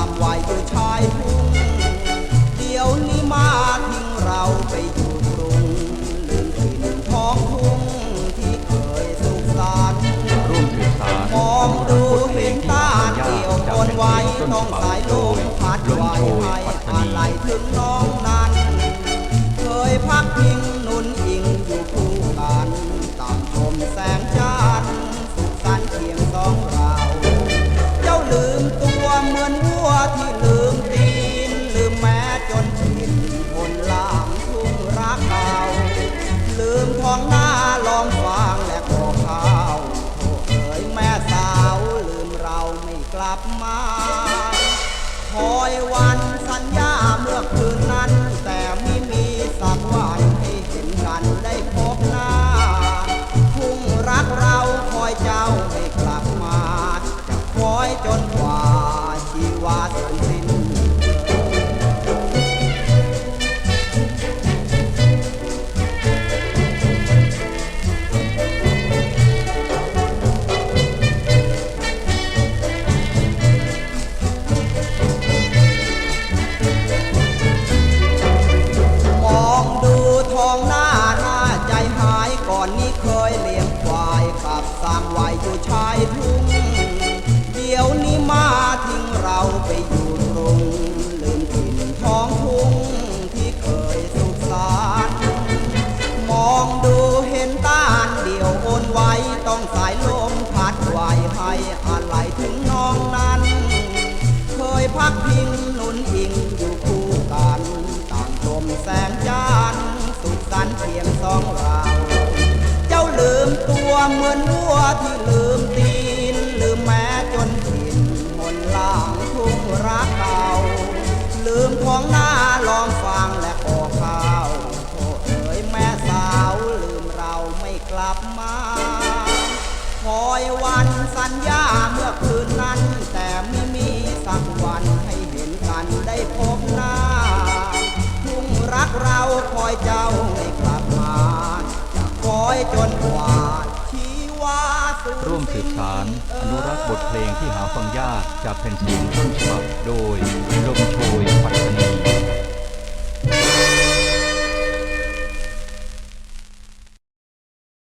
ากไหวผู้ชายพุ่งเดี๋ยวนี้มาทิ้งเราไปอยู่กรุงลืมถิ่งท้องทุ่งที่เคยสุขสันต์มมองดูเห็นตาเดียวคนไว้ต้องสายลมพัดไหวไปอะไรถึงน้องนั้น เคยพักพิง จนชินคนล่างทุ่งรักเราลืมท้องหน้าลองฟางและขอข้าวโทเอ๋ยแม่สาวลืมเราไม่กลับมา คอยวันสัญญาเมื่อคืน ก่อนนี้เคยเลี้ยงควายขับสร้างไว้อยู่ชายทุ่ง เดี๋ยวนี้มาทิ้งเราไปอยู่ตรงลืมถิ่นท้องทุ่งที่เคยสุขสันต์มองดูเห็นต้านเดี่ยวโอนไว้ต้องสายลมพัดไหวให้อะไรถึงน้องนั้น เคยพักพิงนุนอิงอยู่คู่กันต่างชมแสง มือนวัวที่ลืมตีน ลืมแม้จนถิ่นหนล่างทุ่งรักเก่า ลืมท้องหน้าลองฟังและขอข้าวโทษเอ๋ยแม่สาวลืมเราไม่กลับมาคอยวันสัญญาเมื่อคืนนั้น แต่ไม่มีสักวันให้เห็นกันได้พบหน้าทุ่งรักเราคอยเจ้าให้กลับมาจะคอยจนกว่าชีว ร่วมสืบสารอนุรักษ์บทเพลงที่หาฟังยากจากแผ่นเสียงต้นฉบับโดยลมโชยปัตตานี